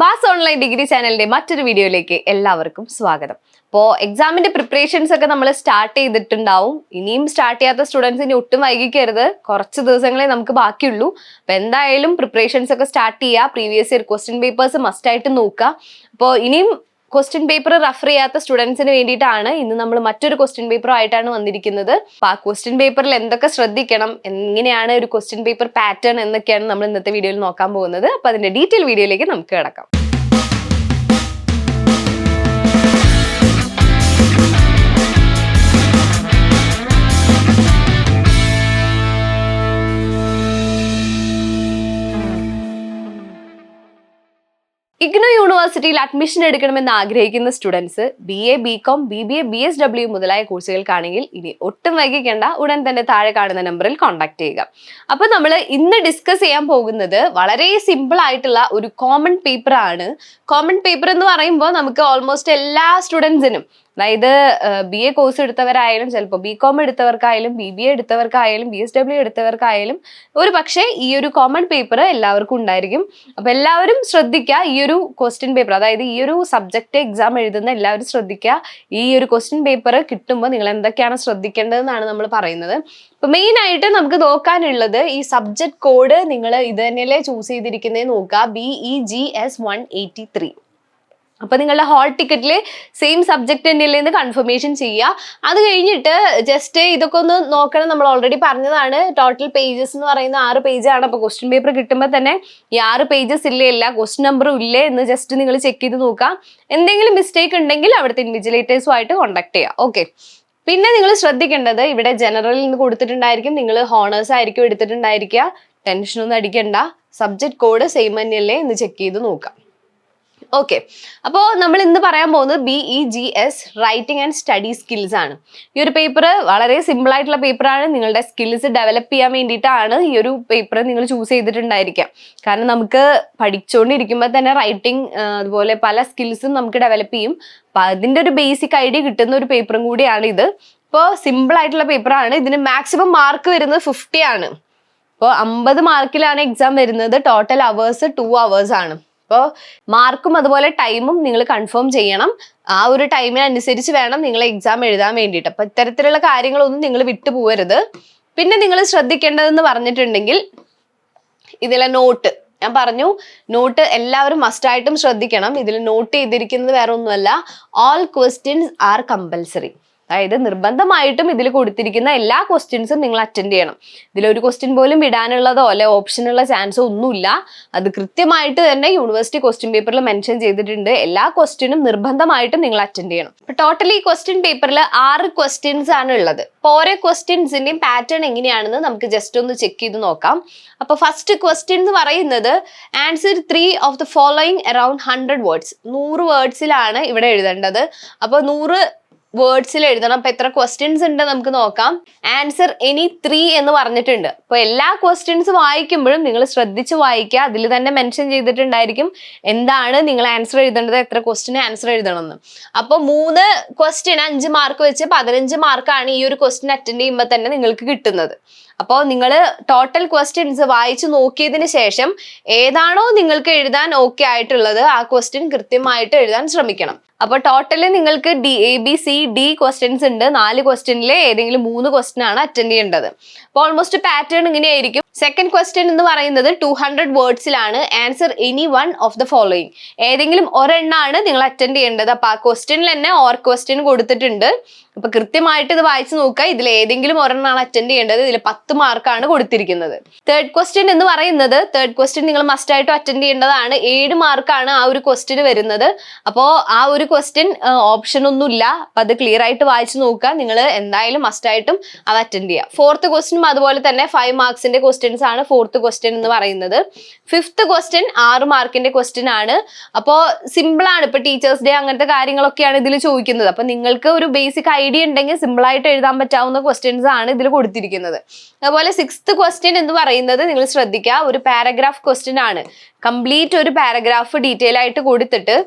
Bass online degree ചാനലിന്റെ മറ്റൊരു വീഡിയോയിലേക്ക് എല്ലാവർക്കും സ്വാഗതം. അപ്പോൾ എക്സാമിന്റെ പ്രിപ്പറേഷൻസ് ഒക്കെ നമ്മൾ സ്റ്റാർട്ട് ചെയ്തിട്ടുണ്ടാവും. ഇനിയും സ്റ്റാർട്ട് ചെയ്യാത്ത സ്റ്റുഡൻസ് ഇനി ഒട്ടും വൈകിക്കരുത്. കുറച്ച് ദിവസങ്ങളെ നമുക്ക് ബാക്കിയുള്ളൂ. അപ്പോൾ എന്തായാലും പ്രിപ്പറേഷൻസ് ഒക്കെ സ്റ്റാർട്ട് ചെയ്യുക previous year question papers must ആയിട്ട് നോക്കുക. അപ്പോൾ ഇനിയും ക്വസ്റ്റ്യൻ പേപ്പർ റഫർ ചെയ്യാത്ത സ്റ്റുഡൻസിന് വേണ്ടിയിട്ടാണ് ഇന്ന് നമ്മൾ മറ്റൊരു ക്വസ്റ്റ്യൻ പേപ്പർ ആയിട്ടാണ് വന്നിരിക്കുന്നത്. അപ്പൊ ആ ക്വസ്റ്റ്യൻ പേപ്പറിൽ എന്തൊക്കെ ശ്രദ്ധിക്കണം എങ്ങനെയാണ് ഒരു ക്വസ്റ്റ്യൻ പേപ്പർ പാറ്റേൺ എന്നൊക്കെയാണ് നമ്മൾ ഇന്നത്തെ വീഡിയോയിൽ നോക്കാൻ പോകുന്നത്. അപ്പൊ അതിന്റെ ഡീറ്റെയിൽ വീഡിയോയിലേക്ക് നമുക്ക് കിടക്കാം. ഇഗ്നോ യൂണിവേഴ്സിറ്റിയിൽ അഡ്മിഷൻ എടുക്കണമെന്ന് ആഗ്രഹിക്കുന്ന students B A B com B B A B S W മുതലായ കോഴ്സുകൾക്കാണെങ്കിൽ ഇനി ഒട്ടും വൈകിക്കേണ്ട ഉടൻ തന്നെ താഴെ കാണുന്ന നമ്പറിൽ കോൺടാക്ട് ചെയ്യുക. അപ്പൊ നമ്മൾ ഇന്ന് ഡിസ്കസ് ചെയ്യാൻ പോകുന്നത് വളരെ സിമ്പിൾ ആയിട്ടുള്ള ഒരു കോമൺ പേപ്പർ ആണ്. കോമൺ പേപ്പർ എന്ന് പറയുമ്പോൾ നമുക്ക് ഓൾമോസ്റ്റ് എല്ലാ സ്റ്റുഡൻസിനും അതായത് ബി എ കോഴ്സ് എടുത്തവരായാലും ചിലപ്പോൾ ബി കോം എടുത്തവർക്കായാലും ബി ബി എ എടുത്തവർക്കായാലും ബി എസ് ഡബ്ല്യു എടുത്തവർക്കായാലും ഒരു പക്ഷേ ഈ ഒരു കോമൺ പേപ്പർ എല്ലാവർക്കും ഉണ്ടായിരിക്കും. അപ്പൊ എല്ലാവരും ശ്രദ്ധിക്കുക ഈ ഒരു ക്വസ്റ്റ്യൻ പേപ്പർ അതായത് ഈ ഒരു സബ്ജക്റ്റ് എക്സാം എഴുതുന്ന എല്ലാവരും ശ്രദ്ധിക്കുക ഈ ഒരു ക്വസ്റ്റ്യൻ പേപ്പർ കിട്ടുമ്പോൾ നിങ്ങൾ എന്തൊക്കെയാണ് ശ്രദ്ധിക്കേണ്ടതെന്നാണ് നമ്മൾ പറയുന്നത്. അപ്പോൾ മെയിൻ ആയിട്ട് നമുക്ക് നോക്കാനുള്ളത് ഈ സബ്ജക്ട് കോഡ് നിങ്ങൾ ഇത് തന്നെയല്ലേ ചൂസ് ചെയ്തിരിക്കുന്നത് നോക്കുക B E G S one eighty three അപ്പൊ നിങ്ങളുടെ ഹോൾ ടിക്കറ്റിൽ സെയിം സബ്ജക്ട് തന്നെ എന്ന് കൺഫർമേഷൻ ചെയ്യുക. അത് കഴിഞ്ഞിട്ട് ജസ്റ്റ് ഇതൊക്കെ ഒന്ന് നോക്കണം. നമ്മൾ ഓൾറെഡി പറഞ്ഞതാണ് ടോട്ടൽ പേജസ് എന്ന് പറയുന്ന ആറ് പേജാണ് അപ്പൊ ക്വസ്റ്റ്യൻ പേപ്പർ കിട്ടുമ്പോൾ തന്നെ ഈ ആറ് പേജസ് ഇല്ലേ ഇല്ല ക്വസ്റ്റ്യൻ നമ്പറും ഇല്ലേ എന്ന് ജസ്റ്റ് നിങ്ങൾ ചെക്ക് ചെയ്ത് നോക്കാം എന്തെങ്കിലും മിസ്റ്റേക്ക് ഉണ്ടെങ്കിൽ അവിടുത്തെ ഇൻവിജിലേറ്റേഴ്സുമായിട്ട് കോൺടാക്ട് ചെയ്യുക. ഓക്കെ പിന്നെ നിങ്ങൾ ശ്രദ്ധിക്കേണ്ടത് ഇവിടെ ജനറലിൽ നിന്ന് കൊടുത്തിട്ടുണ്ടായിരിക്കും. നിങ്ങൾ ഹോണേഴ്സ് ആയിരിക്കും എടുത്തിട്ടുണ്ടായിരിക്കുക. ടെൻഷനൊന്നും അടിക്കണ്ട. സബ്ജക്ട് കോഡ് സെയിം തന്നെയല്ലേ എന്ന് ചെക്ക് ചെയ്ത് നോക്കാം ഓക്കെ അപ്പോൾ നമ്മൾ ഇന്ന് പറയാൻ പോകുന്നത് B E G S writing and study skills ആണ്. ഈ ഒരു പേപ്പർ വളരെ സിമ്പിൾ ആയിട്ടുള്ള പേപ്പറാണ് നിങ്ങളുടെ സ്കിൽസ് ഡെവലപ്പ് ചെയ്യാൻ വേണ്ടിയിട്ടാണ് ഈ ഒരു പേപ്പർ നിങ്ങൾ ചൂസ് ചെയ്തിട്ടുണ്ടായിരിക്കാം കാരണം നമുക്ക് പഠിച്ചുകൊണ്ടിരിക്കുമ്പോൾ തന്നെ റൈറ്റിംഗ് അതുപോലെ പല സ്കിൽസും നമുക്ക് ഡെവലപ്പ് ചെയ്യും. അപ്പം അതിന്റെ ഒരു ബേസിക് ഐഡിയ കിട്ടുന്ന ഒരു പേപ്പറും കൂടിയാണ് ഇത്. ഇപ്പോൾ സിമ്പിൾ ആയിട്ടുള്ള പേപ്പറാണ് ഇതിന് മാക്സിമം മാർക്ക് വരുന്നത് ഫിഫ്റ്റി ആണ്. അപ്പോൾ അമ്പത് മാർക്കിലാണ് എക്സാം വരുന്നത്. ടോട്ടൽ അവേഴ്സ് ടു അവേഴ്സ് ആണ്. അപ്പോൾ മാർക്കും അതുപോലെ ടൈമും നിങ്ങൾ കൺഫേം ചെയ്യണം. ആ ഒരു ടൈമിനനുസരിച്ച് വേണം നിങ്ങൾ എക്സാം എഴുതാൻ വേണ്ടിയിട്ട്. അപ്പൊ ഇത്തരത്തിലുള്ള കാര്യങ്ങളൊന്നും നിങ്ങൾ വിട്ടുപോകരുത് പിന്നെ നിങ്ങൾ ശ്രദ്ധിക്കേണ്ടതെന്ന് പറഞ്ഞിട്ടുണ്ടെങ്കിൽ ഇതിലെ നോട്ട് ഞാൻ പറഞ്ഞു നോട്ട് എല്ലാവരും മസ്റ്റായിട്ടും ശ്രദ്ധിക്കണം. ഇതിൽ നോട്ട് ചെയ്തിരിക്കുന്നത് വേറെ ഒന്നുമല്ല ഓൾ ക്വസ്റ്റ്യൻസ് ആർ കമ്പൽസറി അതായത് നിർബന്ധമായിട്ടും ഇതിൽ കൊടുത്തിരിക്കുന്ന എല്ലാ ക്വസ്റ്റ്യൻസും നിങ്ങൾ അറ്റൻഡ് ചെയ്യണം. ഇതിലൊരു ക്വസ്റ്റ്യൻ പോലും വിടാനുള്ളതോ അല്ലെ ഓപ്ഷനുള്ള ചാൻസോ ഒന്നുമില്ല. അത് കൃത്യമായിട്ട് തന്നെ യൂണിവേഴ്സിറ്റി ക്വസ്റ്റ്യൻ പേപ്പറിൽ മെൻഷൻ ചെയ്തിട്ടുണ്ട്. എല്ലാ ക്വസ്റ്റ്യനും നിർബന്ധമായിട്ടും നിങ്ങൾ അറ്റൻഡ് ചെയ്യണം. ടോട്ടലി ക്വസ്റ്റ്യൻ പേപ്പറിൽ ആറ് ക്വസ്റ്റ്യൻസ് ആണ് ഉള്ളത്. അപ്പോൾ ഓരോ ക്വസ്റ്റ്യൻസിന്റെയും പാറ്റേൺ എങ്ങനെയാണെന്ന് നമുക്ക് ജസ്റ്റ് ഒന്ന് ചെക്ക് ചെയ്ത് നോക്കാം. അപ്പോൾ ഫസ്റ്റ് ക്വസ്റ്റ്യൻ എന്ന് പറയുന്നത് answer three of the following around hundred words നൂറ് വേർഡ്സിലാണ് ഇവിടെ എഴുതേണ്ടത്. അപ്പോൾ നൂറ് വേർഡ്സിൽ എഴുതണം. അപ്പൊ എത്ര ക്വസ്റ്റ്യൻസ് ഉണ്ട് നമുക്ക് നോക്കാം. ആൻസർ എനി ത്രീ എന്ന് പറഞ്ഞിട്ടുണ്ട്. അപ്പൊ എല്ലാ ക്വസ്റ്റ്യൻസ് വായിക്കുമ്പോഴും നിങ്ങൾ ശ്രദ്ധിച്ച് വായിക്കുക. അതിൽ തന്നെ മെൻഷൻ ചെയ്തിട്ടുണ്ടായിരിക്കും എന്താണ് നിങ്ങൾ ആൻസർ എഴുതേണ്ടത് എത്ര ക്വസ്റ്റിന് ആൻസർ എഴുതണം എന്ന് അപ്പൊ മൂന്ന് ക്വസ്റ്റ്യൻ അഞ്ച് മാർക്ക് വെച്ച് പതിനഞ്ച് മാർക്കാണ് ഈ ഒരു ക്വസ്റ്റ്യൻ അറ്റൻഡ് ചെയ്യുമ്പോൾ തന്നെ നിങ്ങൾക്ക് കിട്ടുന്നത്. അപ്പോൾ നിങ്ങൾ ടോട്ടൽ ക്വസ്റ്റ്യൻസ് വായിച്ചു നോക്കിയതിന് ശേഷം ഏതാണോ നിങ്ങൾക്ക് എഴുതാൻ ഓക്കെ ആയിട്ടുള്ളത് ആ ക്വസ്റ്റ്യൻ കൃത്യമായിട്ട് എഴുതാൻ ശ്രമിക്കണം. അപ്പൊ ടോട്ടൽ നിങ്ങൾക്ക് D A B C D questions ഉണ്ട്. നാല് ക്വസ്റ്റ്യനിലെ ഏതെങ്കിലും മൂന്ന് ക്വസ്റ്റ്യൻ ആണ് അറ്റൻഡ് ചെയ്യേണ്ടത്. അപ്പോൾ ഓൾമോസ്റ്റ് പാറ്റേൺ ഇങ്ങനെയായിരിക്കും. സെക്കൻഡ് ക്വസ്റ്റ്യൻ എന്ന് പറയുന്നത് two hundred വേർഡ്സിലാണ് answer any one of the following ഏതെങ്കിലും ഒരെണ്ണമാണ് നിങ്ങൾ അറ്റൻഡ് ചെയ്യേണ്ടത്. അപ്പൊ ആ ക്വസ്റ്റ്യനിൽ തന്നെ ഓർ ക്വസ്റ്റ്യൻ കൊടുത്തിട്ടുണ്ട്. അപ്പൊ കൃത്യമായിട്ട് ഇത് വായിച്ചു നോക്കുക. ഇതിൽ ഏതെങ്കിലും ഒരെണ്ണമാണ് അറ്റൻഡ് ചെയ്യേണ്ടത്. ഇതിൽ പത്ത് മാർക്കാണ് കൊടുത്തിരിക്കുന്നത്. തേർഡ് ക്വസ്റ്റ്യൻ എന്ന് പറയുന്നത് തേർഡ് ക്വസ്റ്റ്യൻ നിങ്ങൾ മസ്റ്റ് ആയിട്ട് അറ്റൻഡ് ചെയ്യേണ്ടതാണ്. ഏഴ് മാർക്കാണ് ആ ഒരു ക്വസ്റ്റ്യൻ വരുന്നത്. അപ്പോൾ ആ ഒരു ക്വസ്റ്റ്യൻ ഓപ്ഷൻ ഒന്നുമില്ല. അപ്പൊ അത് ക്ലിയർ ആയിട്ട് വായിച്ചു നോക്കുക. നിങ്ങൾ എന്തായാലും മസ്റ്റ് ആയിട്ടും അത് അറ്റൻഡ് ചെയ്യുക. ഫോർത്ത് ക്വസ്റ്റ്യനും അതുപോലെ തന്നെ ഫൈവ് മാർക്സിന്റെ ക്വസ്റ്റ്യൻ ക്വസ്റ്റ്യൻസ് ആണ് ഫോർത്ത് ക്വസ്റ്റ്യൻ എന്ന് പറയുന്നത്. ഫിഫ്ത്ത് ക്വസ്റ്റ്യൻ ആറ് മാർക്കിന്റെ ക്വസ്റ്റ്യൻ ആണ്. അപ്പോൾ സിമ്പിൾ ആണ്. ഇപ്പൊ ടീച്ചേഴ്സ് ഡേ അങ്ങനത്തെ കാര്യങ്ങളൊക്കെയാണ് ഇതിൽ ചോദിക്കുന്നത്. അപ്പൊ നിങ്ങൾക്ക് ഒരു ബേസിക് ഐഡിയ ഉണ്ടെങ്കിൽ സിമ്പിൾ ആയിട്ട് എഴുതാൻ പറ്റാവുന്ന ക്വസ്റ്റ്യൻസ് ആണ് ഇതിൽ കൊടുത്തിരിക്കുന്നത്. അതുപോലെ സിക്സ്ത് ക്വസ്റ്റ്യൻ എന്ന് പറയുന്നത് നിങ്ങൾ ശ്രദ്ധിക്കുക. ഒരു പാരഗ്രാഫ് ക്വസ്റ്റ്യൻ ആണ്. കംപ്ലീറ്റ് ഒരു പാരഗ്രാഫ് ഡീറ്റെയിൽ ആയിട്ട് കൊടുത്തിട്ട്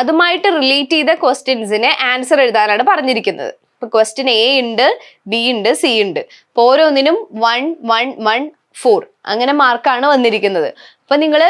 അതുമായിട്ട് റിലേറ്റ് ചെയ്ത ക്വസ്റ്റ്യൻസിന് ആൻസർ എഴുതാനാണ് പറഞ്ഞിരിക്കുന്നത്. ഇപ്പൊ ക്വസ്റ്റ്യൻ എ ഉണ്ട് ബി ഉണ്ട് സി ഉണ്ട്. ഓരോന്നിനും വൺ വൺ വൺ ഫോർ അങ്ങനെ മാർക്കാണ് വന്നിരിക്കുന്നത്. അപ്പൊ നിങ്ങൾ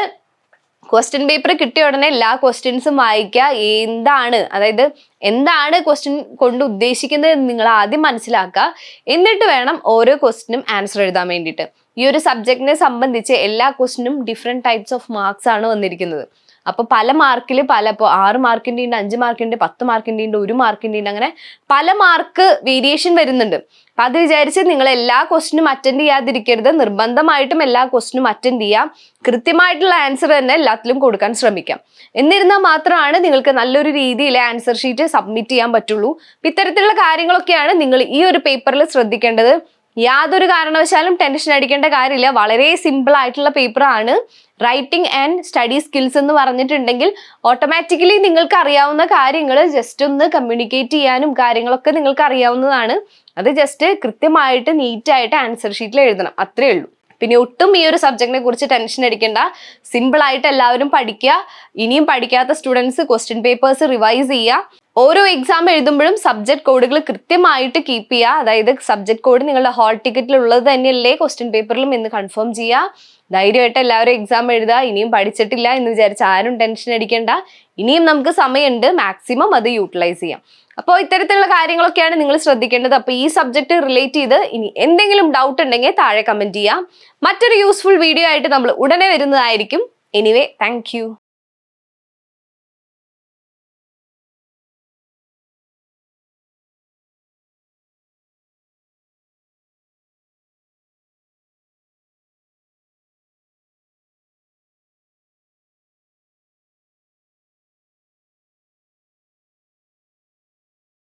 ക്വസ്റ്റ്യൻ പേപ്പർ കിട്ടിയ ഉടനെ എല്ലാ ക്വസ്റ്റ്യൻസും വായിക്കുക. എന്താണ്? അതായത് എന്താണ് ക്വസ്റ്റ്യൻ കൊണ്ട് ഉദ്ദേശിക്കുന്നത് എന്ന് നിങ്ങൾ ആദ്യം മനസ്സിലാക്കുക. എന്നിട്ട് വേണം ഓരോ ക്വസ്റ്റിനും ആൻസർ എഴുതാൻ വേണ്ടിയിട്ട്. ഈ ഒരു സബ്ജക്റ്റിനെ സംബന്ധിച്ച് എല്ലാ ക്വസ്റ്റിനും ഡിഫറെന്റ് ടൈപ്സ് ഓഫ് മാർക്സ് ആണ് വന്നിരിക്കുന്നത്. അപ്പോൾ പല മാർക്കിൽ പല ഇപ്പോൾ ആറ് മാർക്കിന്റെ ഉണ്ട് അഞ്ച് മാർക്കിന്റെ പത്ത് മാർക്കിന്റെ ഉണ്ട് ഒരു മാർക്കിന്റെ ഉണ്ട് അങ്ങനെ പല മാർക്ക് വേരിയേഷൻ വരുന്നുണ്ട്. അപ്പം അത് വിചാരിച്ച് നിങ്ങൾ എല്ലാ ക്വസ്റ്റിനും അറ്റൻഡ് ചെയ്യാതിരിക്കരുത്. നിർബന്ധമായിട്ടും എല്ലാ ക്വസ്റ്റിനും അറ്റൻഡ് ചെയ്യാം. കൃത്യമായിട്ടുള്ള ആൻസർ തന്നെ എല്ലാത്തിലും കൊടുക്കാൻ ശ്രമിക്കാം. എന്നിരുന്നാൽ മാത്രമാണ് നിങ്ങൾക്ക് നല്ലൊരു രീതിയിൽ ആൻസർ ഷീറ്റ് സബ്മിറ്റ് ചെയ്യാൻ പറ്റുള്ളൂ. ഇത്തരത്തിലുള്ള കാര്യങ്ങളൊക്കെയാണ് നിങ്ങൾ ഈ ഒരു പേപ്പറിൽ ശ്രദ്ധിക്കേണ്ടത്. യാതൊരു കാരണവശാലും ടെൻഷൻ അടിക്കേണ്ട കാര്യമില്ല. വളരെ സിമ്പിൾ ആയിട്ടുള്ള പേപ്പറാണ് റൈറ്റിംഗ് ആൻഡ് സ്റ്റഡി സ്കിൽസ് എന്ന് പറഞ്ഞിട്ടുണ്ടെങ്കിൽ ഓട്ടോമാറ്റിക്കലി നിങ്ങൾക്ക് അറിയാവുന്ന കാര്യങ്ങൾ ജസ്റ്റ് ഒന്ന് കമ്മ്യൂണിക്കേറ്റ് ചെയ്യാനും കാര്യങ്ങളൊക്കെ നിങ്ങൾക്ക് അറിയാവുന്നതാണ്. അത് ജസ്റ്റ് കൃത്യമായിട്ട് നീറ്റായിട്ട് ആൻസർ ഷീറ്റിൽ എഴുതണം. അത്രേ ഉള്ളൂ. പിന്നെ ഒട്ടും ഈ ഒരു സബ്ജക്റ്റിനെ കുറിച്ച് ടെൻഷൻ അടിക്കേണ്ട. സിമ്പിൾ ആയിട്ട് എല്ലാവരും പഠിക്കുക. ഇനിയും പഠിക്കാത്ത സ്റ്റുഡൻസ് ക്വസ്റ്റ്യൻ പേപ്പേഴ്സ് റിവൈസ് ചെയ്യുക. ഓരോ എക്സാം എഴുതുമ്പോഴും സബ്ജക്ട് കോഡുകൾ കൃത്യമായിട്ട് കീപ്പ് ചെയ്യുക. അതായത് സബ്ജക്ട് കോഡ് നിങ്ങളുടെ ഹാൾ ടിക്കറ്റിൽ ഉള്ളത് തന്നെയല്ലേ ക്വസ്റ്റ്യൻ പേപ്പറിലും എന്ന് കൺഫേം ചെയ്യുക. ധൈര്യമായിട്ട് എല്ലാവരും എക്സാം എഴുതുക. ഇനിയും പഠിച്ചിട്ടില്ല എന്ന് വിചാരിച്ച് ആരും ടെൻഷൻ അടിക്കേണ്ട. ഇനിയും നമുക്ക് സമയമുണ്ട്. മാക്സിമം അത് യൂട്ടിലൈസ് ചെയ്യാം. അപ്പോൾ ഇത്തരത്തിലുള്ള കാര്യങ്ങളൊക്കെയാണ് നിങ്ങൾ ശ്രദ്ധിക്കേണ്ടത്. അപ്പോൾ ഈ സബ്ജക്റ്റ് റിലേറ്റ് ചെയ്ത് ഇനി എന്തെങ്കിലും ഡൗട്ട് ഉണ്ടെങ്കിൽ താഴെ കമന്റ് ചെയ്യാം. മറ്റൊരു യൂസ്ഫുൾ വീഡിയോ ആയിട്ട് നമ്മൾ ഉടനെ വരുന്നതായിരിക്കും. Anyway thank